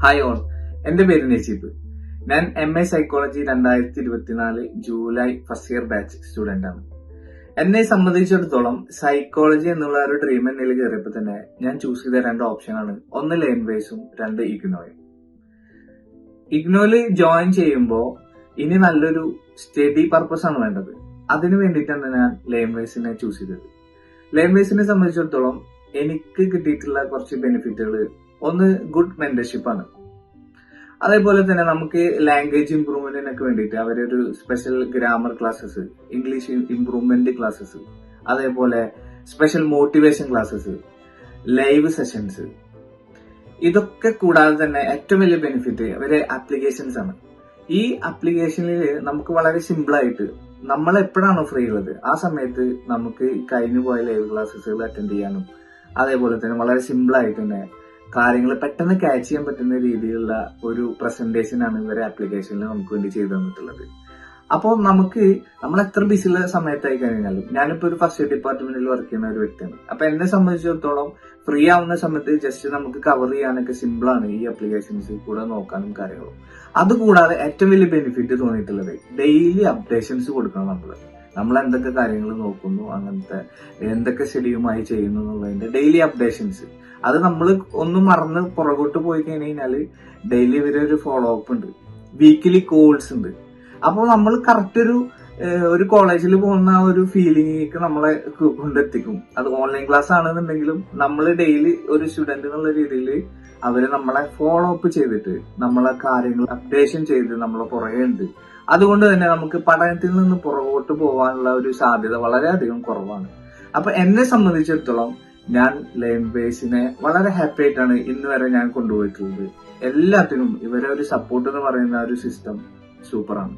Hi all എന്റെ പേര് നജീബ് ഞാൻ എം എ സൈക്കോളജി രണ്ടായിരത്തി ഇരുപത്തിനാല് July first year batch student ആണ്. എന്നെ സംബന്ധിച്ചിടത്തോളം സൈക്കോളജി എന്നുള്ള ഒരു ഡ്രീം എന്നിൽ കയറിയപ്പോൾ തന്നെ ഞാൻ ചൂസ് ചെയ്ത രണ്ട് ഓപ്ഷനാണ് ഒന്ന് ലെയിൻ വേസും രണ്ട് ഇഗ്നോയും ഇഗ്നോയിൽ ജോയിൻ ചെയ്യുമ്പോൾ ഇനി നല്ലൊരു സ്റ്റഡി പർപ്പസ് ആണ് വേണ്ടത്. അതിനു വേണ്ടിയിട്ടാണ് ഞാൻ ലെയിൻ വേസിനെ ചൂസ് ചെയ്തത്. ലെയിൻ വേസിനെ സംബന്ധിച്ചിടത്തോളം എനിക്ക് കിട്ടിയിട്ടുള്ള കുറച്ച് ബെനിഫിറ്റുകൾ ഒന്ന് ഗുഡ് മെന്റർഷിപ്പ് ആണ്. അതേപോലെ തന്നെ നമുക്ക് ലാംഗ്വേജ് ഇംപ്രൂവ്മെന്റിനൊക്കെ വേണ്ടിയിട്ട് അവരൊരു special grammar classes English improvement classes അതേപോലെ special motivation classes live sessions ഇതൊക്കെ കൂടാതെ തന്നെ ഏറ്റവും വലിയ ബെനിഫിറ്റ് അവരെ ആപ്ലിക്കേഷൻസ് ആണ്. ഈ ആപ്ലിക്കേഷനിൽ നമുക്ക് വളരെ സിമ്പിളായിട്ട് നമ്മൾ എപ്പോഴാണോ ഫ്രീ ഉള്ളത് ആ സമയത്ത് നമുക്ക് കഴിഞ്ഞു പോയ ലൈവ് ക്ലാസ്സസുകൾ അറ്റൻഡ് ചെയ്യാനും അതേപോലെ തന്നെ വളരെ സിമ്പിളായിട്ട് തന്നെ കാര്യങ്ങൾ പെട്ടെന്ന് ക്യാച്ച് ചെയ്യാൻ പറ്റുന്ന രീതിയിലുള്ള ഒരു പ്രസന്റേഷൻ ആണ് ഇവരെ ആപ്ലിക്കേഷനിൽ നമുക്ക് വേണ്ടി ചെയ്തു തന്നിട്ടുള്ളത്. അപ്പോൾ നമുക്ക് നമ്മൾ എത്ര ബിസിയുള്ള സമയത്തായി കഴിഞ്ഞാലും ഞാനിപ്പോ ഒരു ഫസ്റ്റ് ഡിപ്പാർട്ട്മെന്റിൽ വർക്ക് ചെയ്യുന്ന ഒരു വ്യക്തിയാണ്. അപ്പൊ എന്നെ സംബന്ധിച്ചിടത്തോളം ഫ്രീ ആവുന്ന സമയത്ത് ജസ്റ്റ് നമുക്ക് കവർ ചെയ്യാനൊക്കെ സിമ്പിൾ ആണ് ഈ ആപ്ലിക്കേഷൻസ് കൂടെ നോക്കാനും കാര്യങ്ങളും. അതുകൂടാതെ ഏറ്റവും വലിയ ബെനിഫിറ്റ് തോന്നിയിട്ടുള്ളത് ഡെയിലി അപ്ഡേഷൻസ് കൊടുക്കണം നമ്മൾ നമ്മൾ എന്തൊക്കെ കാര്യങ്ങൾ നോക്കുന്നു അങ്ങനത്തെ എന്തൊക്കെ ഷെഡ്യൂമായി ചെയ്യുന്നു എന്നുള്ളതിന്റെ ഡെയിലി അപ്ഡേഷൻസ് അത് നമ്മൾ ഒന്ന് മറന്ന് പുറകോട്ട് പോയി കഴിഞ്ഞാൽ ഡെയിലി ഇവരെ ഒരു ഫോളോ അപ്പ് ഉണ്ട്. വീക്കിലി കോൾസ് ഉണ്ട്. അപ്പോൾ നമ്മൾ കറക്റ്റ് ഒരു ഒരു കോളേജിൽ പോകുന്ന ആ ഒരു ഫീലിംഗിലേക്ക് നമ്മളെ കൊണ്ടെത്തിക്കും. അത് ഓൺലൈൻ ക്ലാസ് ആണെന്നുണ്ടെങ്കിലും നമ്മൾ ഡെയിലി ഒരു സ്റ്റുഡന്റ് എന്നുള്ള രീതിയിൽ അവർ നമ്മളെ ഫോളോ അപ്പ് ചെയ്തിട്ട് നമ്മളെ കാര്യങ്ങൾ അപ്ഡേഷൻ ചെയ്ത് നമ്മളെ പുറകെ ഉണ്ട്. അതുകൊണ്ട് തന്നെ നമുക്ക് പഠനത്തിൽ നിന്ന് പുറകോട്ട് പോകാനുള്ള ഒരു സാധ്യത വളരെയധികം കുറവാണ്. അപ്പൊ എന്നെ സംബന്ധിച്ചിടത്തോളം ഞാൻ ലെയിൻ ബേസിനെ വളരെ ഹാപ്പി ആയിട്ടാണ് ഇന്ന് വരെ ഞാൻ കൊണ്ടുപോയിട്ടുള്ളത്. എല്ലാത്തിനും ഇവരെ ഒരു സപ്പോർട്ട് എന്ന് പറയുന്ന ഒരു സിസ്റ്റം സൂപ്പറാണ്